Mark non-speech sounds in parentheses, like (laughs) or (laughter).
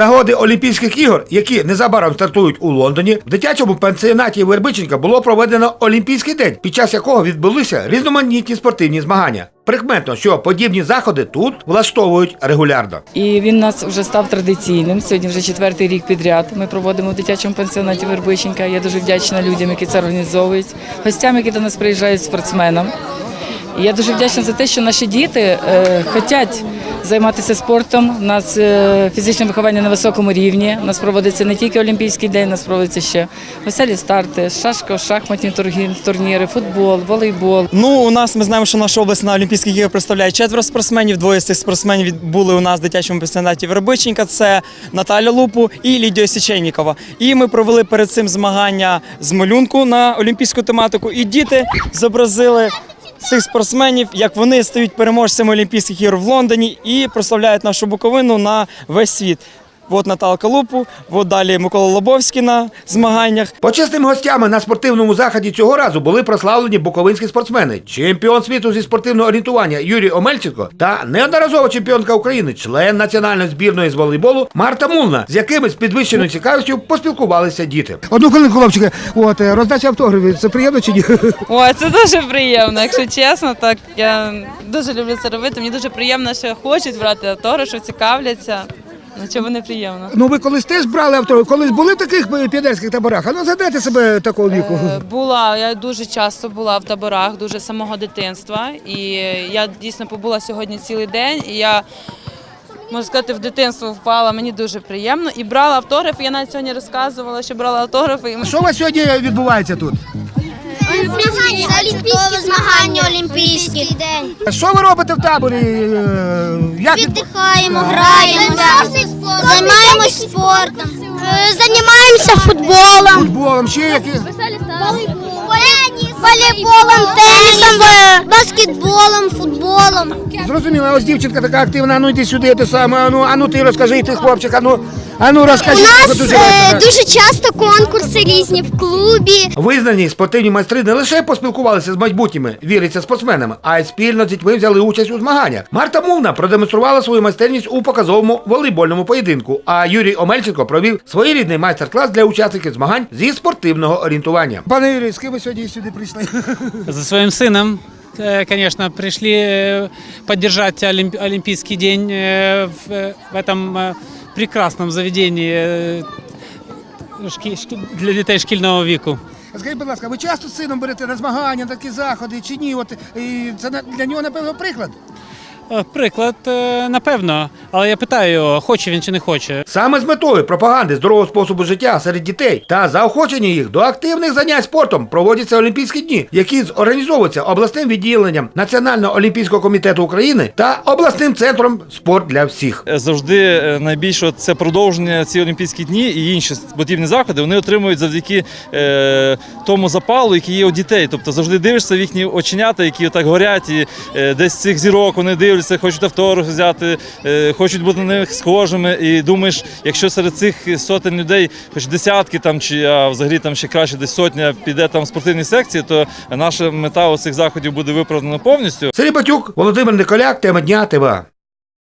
нагоди Олімпійських ігор, які незабаром стартують у Лондоні, в дитячому пансіонаті Вербиченка було проведено Олімпійський день, під час якого відбулися різноманітні спортивні змагання. Прикметно, що подібні заходи тут влаштовують регулярно. І він у нас вже став традиційним. Сьогодні вже четвертий рік підряд. Ми проводимо в дитячому пансіонаті Вербиченка. Я дуже вдячна людям, які це організовують, гостям, які до нас приїжджають спортсменам. І я дуже вдячна за те, що наші діти е, хочуть займатися спортом. У нас е, фізичне виховання на високому рівні. У нас проводиться не тільки Олімпійський день, у нас проводиться ще веселі старти, шашко, шахматні турніри, футбол, волейбол. Ну, у нас ми знаємо, що наша область на Олімпійських іграх представляє четверо спортсменів. Двоє з цих спортсменів були у нас в дитячому пансіонаті Вербиченка. Це Наталя Лупу і Лідія Січейнікова. І ми провели перед цим змагання з малюнку на олімпійську тематику. І діти зобразили цих спортсменів, як вони стають переможцями Олімпійських ігор в Лондоні і прославляють нашу Буковину на весь світ. От Наталка Лупу, от далі Микола Лобовський на змаганнях. Почесними гостями на спортивному заході цього разу були прославлені буковинські спортсмени, чемпіон світу зі спортивного орієнтування Юрій Омельченко та неодноразова чемпіонка України, член національної збірної з волейболу Марта Мулна, з якими з підвищеною цікавістю поспілкувалися діти. Одну хвилинку, хлопчики. От е, роздача автографів. Це приємно чи ні? (laughs) Ой, це дуже приємно, якщо чесно, так я дуже люблю це робити. Мені дуже приємно, що хочуть брати автограф, що цікавляться. Ну чому не приємно? Ну ви колись теж брали автограф, колись були в таких е, піонерських таборах. А ну згадайте себе такого віку. Е, Була, я дуже часто була в таборах, дуже з самого дитинства. І я дійсно побула сьогодні цілий день. І я можу сказати, в дитинство впала. Мені дуже приємно. І брала автографи. Я навіть сьогодні розказувала, що брала автографи. І Що у вас сьогодні відбувається тут? Змагання, Олімпійський день. Що ви робите в таборі? Е, Як Віддихаємо, граємо, займаємось спортом, Е, займаємося футболом, футболом? Ще які? волейболом, тенісом, е, баскетболом, футболом. Зрозуміло, а ось дівчинка така активна, а ну йди сюди, ти саме, а ну, а ну ти розкажи, ти хлопчик, а ну, а ну У нас дуже е, дуже часто конкурси різні в клубі. Визнані спортивні майстри не лише поспілкувалися з майбутніми, віриться спортсменами, а й спільно з дітьми взяли участь у змаганнях. Марта Мовна продемонструвала свою майстерність у показовому волейбольному поєдинку. А Юрій Омельченко провів своєрідний майстер-клас для учасників змагань зі спортивного орієнтування. Пане Юрій, з ким ви сьогодні сюди прийшли? За своим сыном, э, конечно, пришли э, поддержать Олимп- Олимпийский день э, в, э, в этом э, прекрасном заведении э, шки- шки- для детей шкільного віку. Скажіть, будь ласка, ви часто з сином берете на змагання, на такі заходи чи ні? От і це на- для нього, напевно, приклад. Е, Приклад, е, напевно, але я питаю його, хоче він чи не хоче. Саме з метою пропаганди здорового способу життя серед дітей та заохочення їх до активних занять спортом проводяться Олімпійські дні, які зорганізовуються обласним відділенням Національного олімпійського комітету України та обласним центром спорт для всіх. завжди е, найбільше це продовження ці Олімпійські дні і інші подібні заходи вони отримують завдяки е, тому запалу, який є у дітей. Тобто завжди дивишся в їхні оченята, які отак горять, і е, десь цих зірок вони дивляться, хочуть автограф взяти, е, хочуть бути на них схожими. І думаєш, якщо серед цих сотень людей, хоч десятки там чи а взагалі там ще краще десь сотня піде там в спортивні секції, то наша мета у цих заходів буде виправдана повністю. Сергій Батюк, Володимир Николяк, тема дня ТВА.